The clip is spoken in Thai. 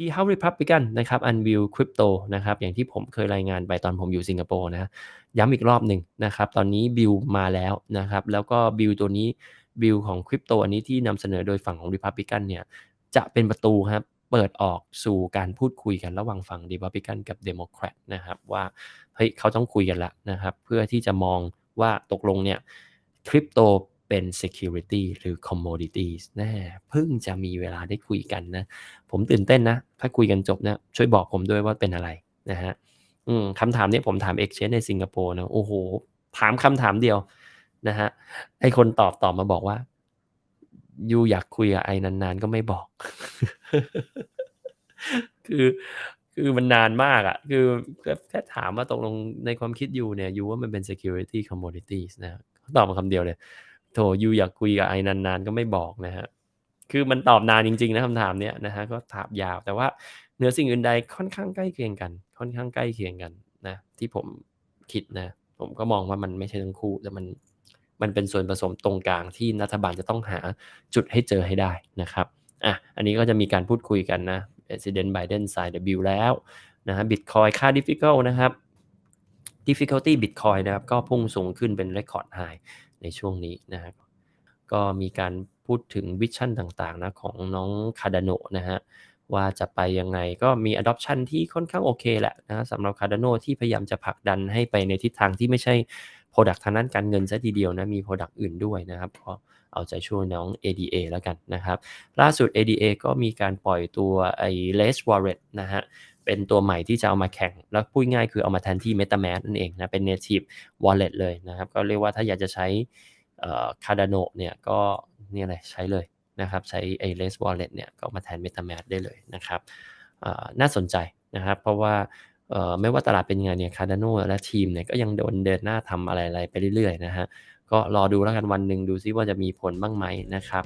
Key House Republican นะครับ Unveil Crypto นะครับ อย่างที่ผมเคยรายงานไปตอนผมอยู่สิงคโปร์นะย้ำอีกรอบหนึ่งนะครับ ตอนนี้บิลมาแล้วนะครับ แล้วก็บิลตัวนี้บิลของคริปโตอันนี้ที่นำเสนอโดยฝั่งของ Republican เนี่ย จะเป็นประตูครับเปิดออกสู่การพูดคุยกันระหว่างฝั่ง Republican กับ Democrat นะครับ ว่าเฮ้ยเขาต้องคุยกันละนะครับ เพื่อที่จะมองว่าตกลงเนี่ยคริปโต เป็น security หรือ commodities แน่เพิ่งจะมีเวลาได้คุยกันนะ ผมตื่นเต้นนะ ถ้าคุยกันจบนะ ช่วยบอกผมด้วยว่าเป็นอะไรนะฮะอืมคำถามนี้ผมถาม Exchange ในสิงคโปร์นะ โอ้โห ถามคำถามเดียวนะฮะไอคนตอบตอบมาบอกว่ายูอยากคุยกับไอ้นานๆ ก็ไม่บอก คือคือมันนานมากอะ่ะ คือแค่ถามว่าตกลงในความคิดยูเนี่ยยูว่ามันเป็น security commodities นะตอบมาคำเดียวเลย โถยูอยากคุยกับไอ้นานๆก็ไม่บอกนะฮะคือมันตอบนานจริงๆนะคำถามเนี้ยนะฮะก็ถามยาว แต่ว่าเหนือสิ่งอื่นใดค่อนข้างใกล้เคียงกัน ค่อนข้างใกล้เคียงกันนะ ที่ผมคิดนะ ผมก็มองว่ามันไม่ใช่ทั้งคู่แต่มันมันเป็นส่วนผสมตรงกลางที่รัฐบาลจะต้องหาจุดให้เจอให้ได้นะครับอะอันนี้ก็จะมีการพูดคุยกันนะ President Biden ไซน์ W แล้วนะฮะ Bitcoin ค่า difficult นะครับ difficulty Bitcoin นะครับ ก็พุ่งสูงขึ้นเป็น record high ในช่วงนี้นะครับก็มีการพูดถึงวิชั่นต่างๆนะของน้องคาร์ดโนนะฮะว่าจะไปยังไงก็มี adoption ที่ค่อนข้างโอเคแหละนะสำหรับ Cardano ที่พยายามจะผลักดันให้ไปในทิศทางที่ไม่ใช่ Product ทางด้านการเงินซะทีเดียวนะมี Product อื่นด้วยนะครับก็เอาใจช่วยน้อง ADA แล้วกันนะครับ ล่าสุด ADA ก็มีการปล่อยตัวไอ้ Lace Wallet นะฮะ เป็นตัวใหม่ที่จะเอามาแข่ง แล้วพูดง่ายคือเอามาแทนที่ MetaMask นั่นเองนะเป็น native wallet เลยนะครับ ก็เรียกว่าถ้าอยากจะใช้ Cardano เนี่ยก็นี่อะไรใช้เลยนะครับใช้ไอ้ Lace Wallet เนี่ยก็มาแทน MetaMask ได้เลยนะครับน่าสนใจนะครับ เพราะว่าไม่ว่าตลาดเป็นยังไงเนี่ย Cardano และทีมเนี่ยก็ยังโดนเดินหน้าทำอะไรๆไปเรื่อยๆนะฮะก็รอดูแล้วกันวันหนึ่งดูซิว่าจะมีผลบ้างไหมนะครับ